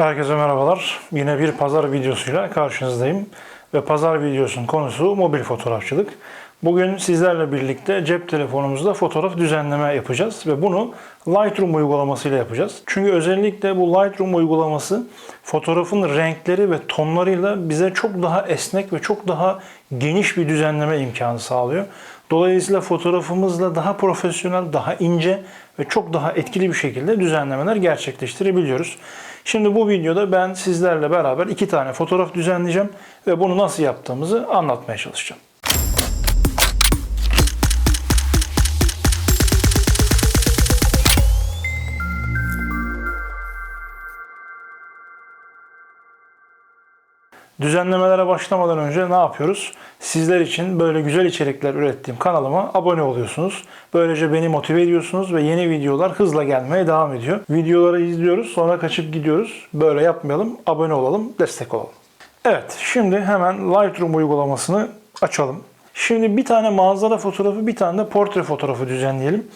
Herkese merhabalar. Yine bir pazar videosuyla karşınızdayım. Ve pazar videosunun konusu mobil fotoğrafçılık. Bugün sizlerle birlikte cep telefonumuzda fotoğraf düzenleme yapacağız ve bunu Lightroom uygulamasıyla yapacağız. Çünkü özellikle bu Lightroom uygulaması fotoğrafın renkleri ve tonlarıyla bize çok daha esnek ve çok daha geniş bir düzenleme imkanı sağlıyor. Dolayısıyla fotoğrafımızla daha profesyonel, daha ince ve çok daha etkili bir şekilde düzenlemeler gerçekleştirebiliyoruz. Şimdi bu videoda ben sizlerle beraber iki tane fotoğraf düzenleyeceğim ve bunu nasıl yaptığımızı anlatmaya çalışacağım. Düzenlemelere başlamadan önce ne yapıyoruz? Sizler için böyle güzel içerikler ürettiğim kanalıma abone oluyorsunuz. Böylece beni motive ediyorsunuz ve yeni videolar hızla gelmeye devam ediyor. Videoları izliyoruz sonra kaçıp gidiyoruz. Böyle yapmayalım, abone olalım, destek olalım. Evet, şimdi hemen Lightroom uygulamasını açalım. Şimdi bir tane manzara fotoğrafı, bir tane de portre fotoğrafı düzenleyelim.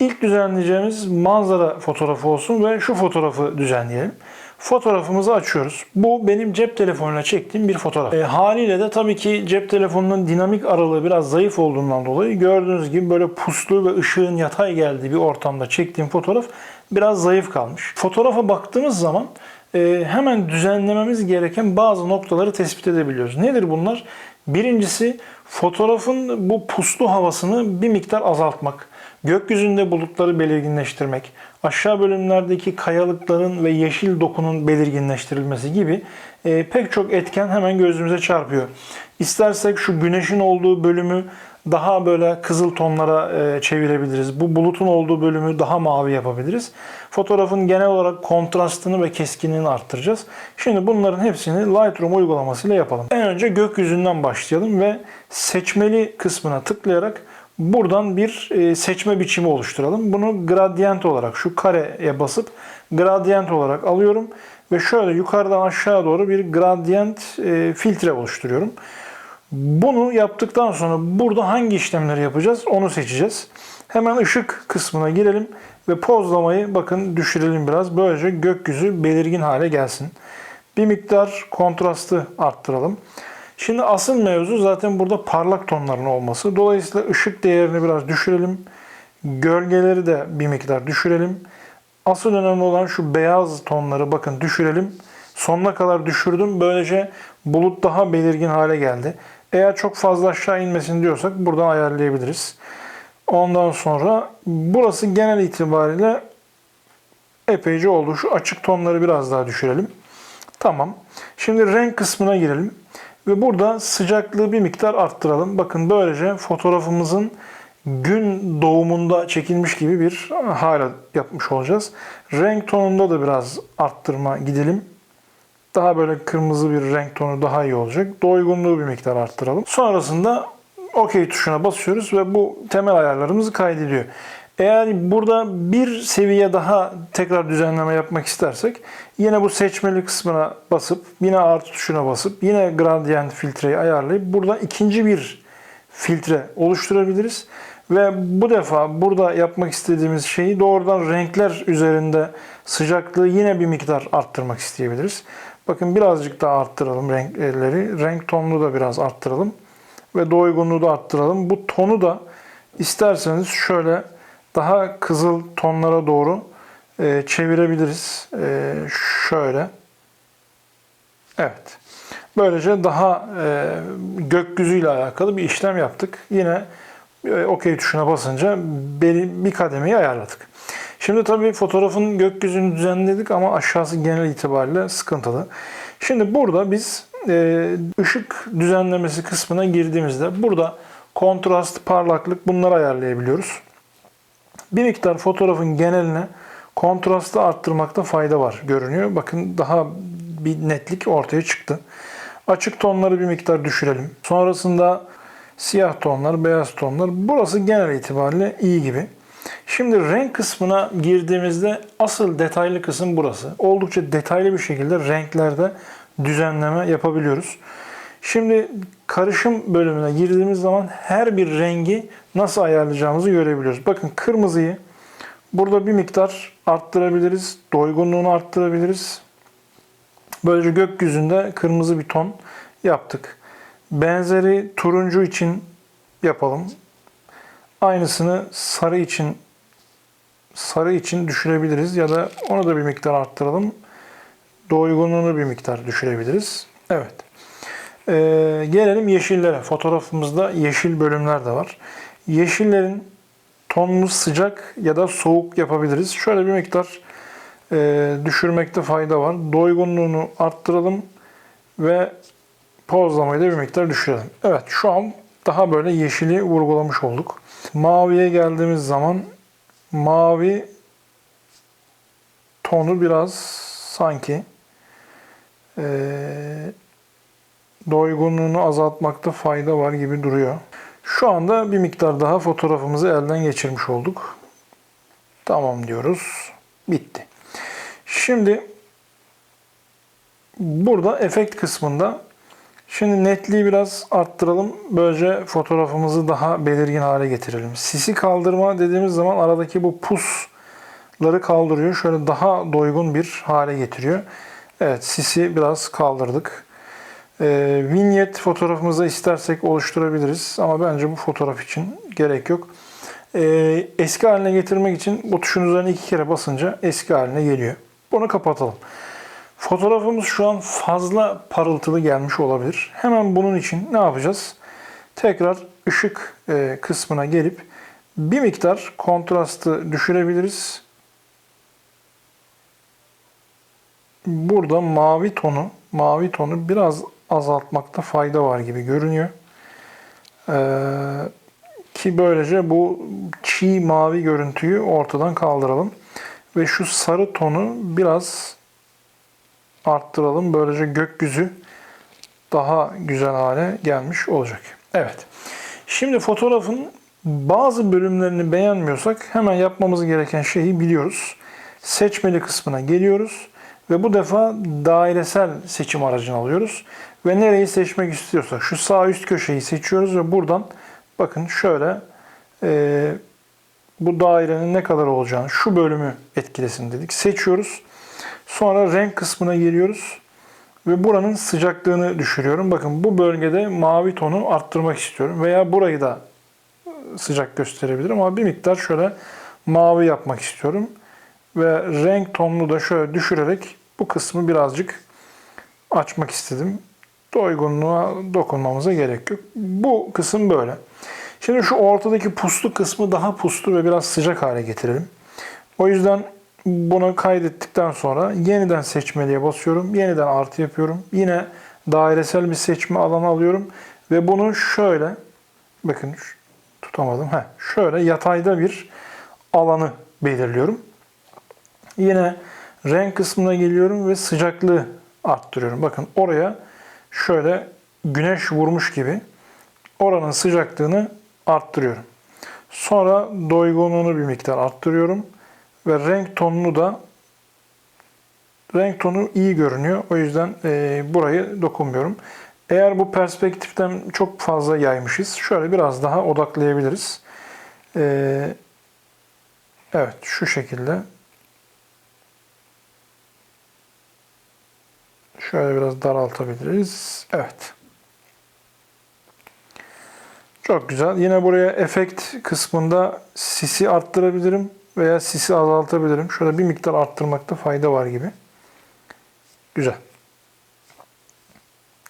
İlk düzenleyeceğimiz manzara fotoğrafı olsun ve şu fotoğrafı düzenleyelim. Fotoğrafımızı açıyoruz. Bu benim cep telefonuyla çektiğim bir fotoğraf. E, haliyle de tabii ki cep telefonunun dinamik aralığı biraz zayıf olduğundan dolayı gördüğünüz gibi böyle puslu ve ışığın yatay geldiği bir ortamda çektiğim fotoğraf biraz zayıf kalmış. Fotoğrafa baktığımız zaman e, hemen düzenlememiz gereken bazı noktaları tespit edebiliyoruz. Nedir bunlar? Birincisi fotoğrafın bu puslu havasını bir miktar azaltmak. Gökyüzünde bulutları belirginleştirmek, aşağı bölümlerdeki kayalıkların ve yeşil dokunun belirginleştirilmesi gibi e, pek çok etken hemen gözümüze çarpıyor. İstersek şu güneşin olduğu bölümü daha böyle kızıl tonlara e, çevirebiliriz. Bu bulutun olduğu bölümü daha mavi yapabiliriz. Fotoğrafın genel olarak kontrastını ve keskinliğini arttıracağız. Şimdi bunların hepsini Lightroom uygulamasıyla yapalım. En önce gökyüzünden başlayalım ve seçmeli kısmına tıklayarak Buradan bir e, seçme biçimi oluşturalım. Bunu gradient olarak şu kareye basıp gradient olarak alıyorum ve şöyle yukarıdan aşağı doğru bir gradient e, filtre oluşturuyorum. Bunu yaptıktan sonra burada hangi işlemleri yapacağız onu seçeceğiz. Hemen ışık kısmına girelim ve pozlamayı bakın düşürelim biraz. Böylece gökyüzü belirgin hale gelsin. Bir miktar kontrastı arttıralım. Şimdi asıl mevzu zaten burada parlak tonların olması. Dolayısıyla ışık değerini biraz düşürelim. Gölgeleri de bir miktar düşürelim. Asıl önemli olan şu beyaz tonları bakın düşürelim. Sonuna kadar düşürdüm. Böylece bulut daha belirgin hale geldi. Eğer çok fazla aşağı inmesin diyorsak buradan ayarlayabiliriz. Ondan sonra burası genel itibariyle epeyce oldu. Şu açık tonları biraz daha düşürelim. Tamam. Şimdi renk kısmına girelim. Ve burada sıcaklığı bir miktar arttıralım. Bakın böylece fotoğrafımızın gün doğumunda çekilmiş gibi bir hale yapmış olacağız. Renk tonunda da biraz arttırma gidelim. Daha böyle kırmızı bir renk tonu daha iyi olacak. Doygunluğu bir miktar arttıralım. Sonrasında OK tuşuna basıyoruz ve bu temel ayarlarımızı kaydediyor. Eğer burada bir seviye daha tekrar düzenleme yapmak istersek yine bu seçmeli kısmına basıp yine artı tuşuna basıp yine gradient filtreyi ayarlayıp burada ikinci bir filtre oluşturabiliriz. Ve bu defa burada yapmak istediğimiz şeyi doğrudan renkler üzerinde sıcaklığı yine bir miktar arttırmak isteyebiliriz. Bakın birazcık daha arttıralım renkleri. Renk tonunu da biraz arttıralım. Ve doygunluğu da arttıralım. Bu tonu da isterseniz şöyle daha kızıl tonlara doğru e, çevirebiliriz. E, şöyle. Evet. Böylece daha e, gökyüzüyle alakalı bir işlem yaptık. Yine OK tuşuna basınca bir, kademeyi ayarladık. Şimdi tabii fotoğrafın gökyüzünü düzenledik ama aşağısı genel itibariyle sıkıntılı. Şimdi burada biz e, ışık düzenlemesi kısmına girdiğimizde burada kontrast, parlaklık bunları ayarlayabiliyoruz bir miktar fotoğrafın geneline kontrastı arttırmakta fayda var görünüyor. Bakın daha bir netlik ortaya çıktı. Açık tonları bir miktar düşürelim. Sonrasında siyah tonlar, beyaz tonlar. Burası genel itibariyle iyi gibi. Şimdi renk kısmına girdiğimizde asıl detaylı kısım burası. Oldukça detaylı bir şekilde renklerde düzenleme yapabiliyoruz. Şimdi karışım bölümüne girdiğimiz zaman her bir rengi nasıl ayarlayacağımızı görebiliyoruz. Bakın kırmızıyı burada bir miktar arttırabiliriz. Doygunluğunu arttırabiliriz. Böylece gökyüzünde kırmızı bir ton yaptık. Benzeri turuncu için yapalım. Aynısını sarı için sarı için düşürebiliriz ya da onu da bir miktar arttıralım. Doygunluğunu bir miktar düşürebiliriz. Evet. Ee, gelelim yeşillere. Fotoğrafımızda yeşil bölümler de var. Yeşillerin tonunu sıcak ya da soğuk yapabiliriz. Şöyle bir miktar e, düşürmekte fayda var. Doygunluğunu arttıralım ve pozlamayı da bir miktar düşürelim. Evet şu an daha böyle yeşili vurgulamış olduk. Maviye geldiğimiz zaman mavi tonu biraz sanki e, doygunluğunu azaltmakta fayda var gibi duruyor. Şu anda bir miktar daha fotoğrafımızı elden geçirmiş olduk. Tamam diyoruz. Bitti. Şimdi burada efekt kısmında şimdi netliği biraz arttıralım. Böylece fotoğrafımızı daha belirgin hale getirelim. Sisi kaldırma dediğimiz zaman aradaki bu pusları kaldırıyor. Şöyle daha doygun bir hale getiriyor. Evet sisi biraz kaldırdık. E, vignette fotoğrafımızı istersek oluşturabiliriz ama bence bu fotoğraf için gerek yok. E, eski haline getirmek için bu tuşun üzerine iki kere basınca eski haline geliyor. Bunu kapatalım. Fotoğrafımız şu an fazla parıltılı gelmiş olabilir. Hemen bunun için ne yapacağız? Tekrar ışık e, kısmına gelip bir miktar kontrastı düşürebiliriz. Burada mavi tonu, mavi tonu biraz azaltmakta fayda var gibi görünüyor. Ee, ki böylece bu çiğ mavi görüntüyü ortadan kaldıralım. Ve şu sarı tonu biraz arttıralım. Böylece gökyüzü daha güzel hale gelmiş olacak. Evet. Şimdi fotoğrafın bazı bölümlerini beğenmiyorsak hemen yapmamız gereken şeyi biliyoruz. Seçmeli kısmına geliyoruz ve bu defa dairesel seçim aracını alıyoruz. Ve nereyi seçmek istiyorsak şu sağ üst köşeyi seçiyoruz ve buradan bakın şöyle e, bu dairenin ne kadar olacağını şu bölümü etkilesin dedik. Seçiyoruz. Sonra renk kısmına geliyoruz. Ve buranın sıcaklığını düşürüyorum. Bakın bu bölgede mavi tonu arttırmak istiyorum. Veya burayı da sıcak gösterebilirim ama bir miktar şöyle mavi yapmak istiyorum. Ve renk tonunu da şöyle düşürerek bu kısmı birazcık açmak istedim. Doygunluğa dokunmamıza gerek yok. Bu kısım böyle. Şimdi şu ortadaki puslu kısmı daha puslu ve biraz sıcak hale getirelim. O yüzden bunu kaydettikten sonra yeniden seçmeliye basıyorum. Yeniden artı yapıyorum. Yine dairesel bir seçme alanı alıyorum. Ve bunu şöyle bakın tutamadım. Heh, şöyle yatayda bir alanı belirliyorum. Yine renk kısmına geliyorum ve sıcaklığı arttırıyorum. Bakın oraya şöyle güneş vurmuş gibi oranın sıcaklığını arttırıyorum. Sonra doygunluğunu bir miktar arttırıyorum ve renk tonunu da renk tonu iyi görünüyor. O yüzden e, burayı dokunmuyorum. Eğer bu perspektiften çok fazla yaymışız, şöyle biraz daha odaklayabiliriz. E, evet, şu şekilde. Şöyle biraz daraltabiliriz. Evet. Çok güzel. Yine buraya efekt kısmında sisi arttırabilirim veya sisi azaltabilirim. Şöyle bir miktar arttırmakta fayda var gibi. Güzel.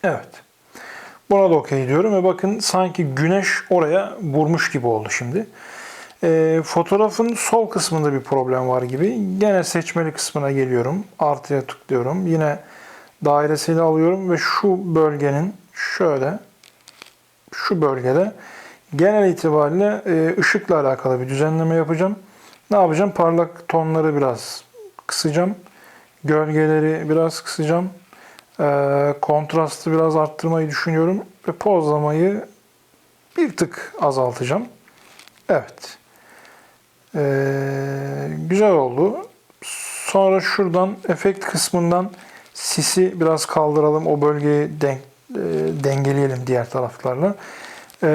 Evet. Buna da okey diyorum ve bakın sanki güneş oraya vurmuş gibi oldu şimdi. E, fotoğrafın sol kısmında bir problem var gibi. Gene seçmeli kısmına geliyorum. Artıya tıklıyorum. Yine dairesini alıyorum ve şu bölgenin şöyle şu bölgede genel itibariyle e, ışıkla alakalı bir düzenleme yapacağım. Ne yapacağım? Parlak tonları biraz kısacağım. Gölgeleri biraz kısacağım. E, kontrastı biraz arttırmayı düşünüyorum. Ve pozlamayı bir tık azaltacağım. Evet. E, güzel oldu. Sonra şuradan efekt kısmından sisi biraz kaldıralım. O bölgeyi denk, e, dengeleyelim diğer taraflarla. E,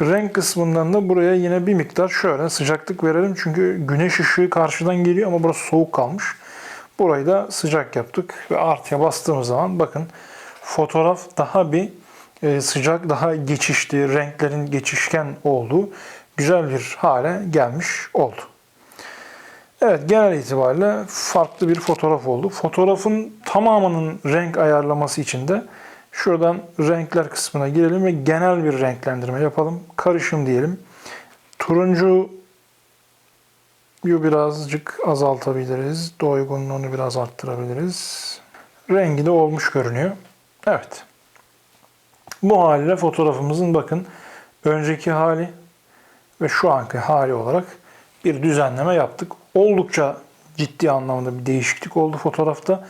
renk kısmından da buraya yine bir miktar şöyle sıcaklık verelim. Çünkü güneş ışığı karşıdan geliyor ama burası soğuk kalmış. Burayı da sıcak yaptık ve artıya bastığımız zaman bakın fotoğraf daha bir e, sıcak, daha geçişli, renklerin geçişken olduğu güzel bir hale gelmiş oldu. Evet genel itibariyle farklı bir fotoğraf oldu. Fotoğrafın tamamının renk ayarlaması için de şuradan renkler kısmına girelim ve genel bir renklendirme yapalım. Karışım diyelim. Turuncu birazcık azaltabiliriz. Doygunluğunu biraz arttırabiliriz. Rengi de olmuş görünüyor. Evet. Bu haliyle fotoğrafımızın bakın önceki hali ve şu anki hali olarak bir düzenleme yaptık. Oldukça ciddi anlamda bir değişiklik oldu fotoğrafta.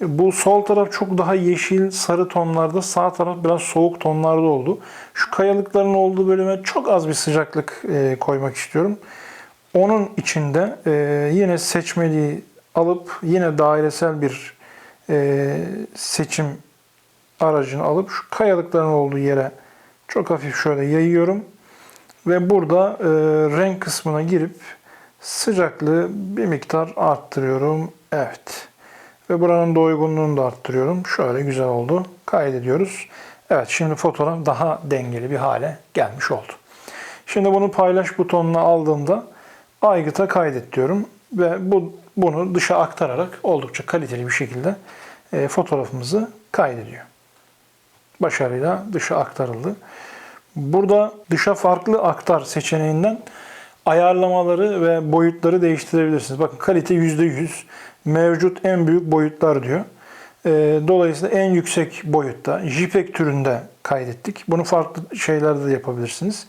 Bu sol taraf çok daha yeşil, sarı tonlarda, sağ taraf biraz soğuk tonlarda oldu. Şu kayalıkların olduğu bölüme çok az bir sıcaklık e, koymak istiyorum. Onun içinde e, yine seçmeliği alıp yine dairesel bir e, seçim aracını alıp şu kayalıkların olduğu yere çok hafif şöyle yayıyorum. Ve burada e, renk kısmına girip sıcaklığı bir miktar arttırıyorum. Evet. Ve buranın doygunluğunu da arttırıyorum. Şöyle güzel oldu. Kaydediyoruz. Evet şimdi fotoğraf daha dengeli bir hale gelmiş oldu. Şimdi bunu paylaş butonuna aldığımda aygıta kaydet diyorum. Ve bu bunu dışa aktararak oldukça kaliteli bir şekilde e, fotoğrafımızı kaydediyor. Başarıyla dışa aktarıldı. Burada dışa farklı aktar seçeneğinden ayarlamaları ve boyutları değiştirebilirsiniz. Bakın kalite %100. Mevcut en büyük boyutlar diyor. Ee, Dolayısıyla en yüksek boyutta JPEG türünde kaydettik. Bunu farklı şeylerde de yapabilirsiniz.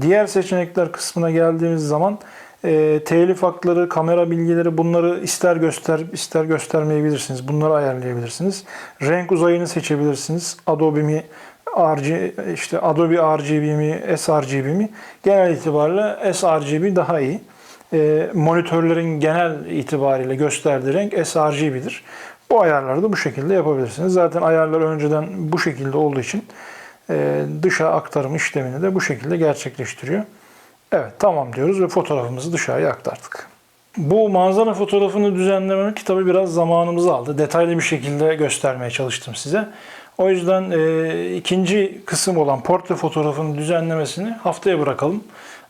Diğer seçenekler kısmına geldiğimiz zaman e, telif hakları, kamera bilgileri bunları ister göster ister göstermeyebilirsiniz. Bunları ayarlayabilirsiniz. Renk uzayını seçebilirsiniz. Adobe mi RG, işte Adobe RGB mi, sRGB mi? Genel itibariyle sRGB daha iyi. E, monitörlerin genel itibariyle gösterdiği renk sRGB'dir. Bu ayarları da bu şekilde yapabilirsiniz. Zaten ayarlar önceden bu şekilde olduğu için e, dışa aktarım işlemini de bu şekilde gerçekleştiriyor. Evet tamam diyoruz ve fotoğrafımızı dışarıya aktardık. Bu manzara fotoğrafını düzenlemek tabii biraz zamanımızı aldı. Detaylı bir şekilde göstermeye çalıştım size. O yüzden e, ikinci kısım olan portre fotoğrafının düzenlemesini haftaya bırakalım.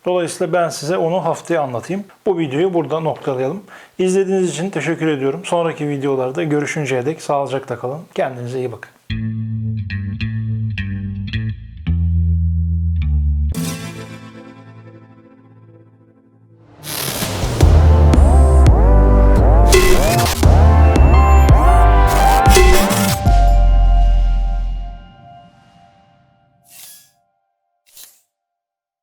Dolayısıyla ben size onu haftaya anlatayım. Bu videoyu burada noktalayalım. İzlediğiniz için teşekkür ediyorum. Sonraki videolarda görüşünceye dek sağlıcakla kalın. Kendinize iyi bakın.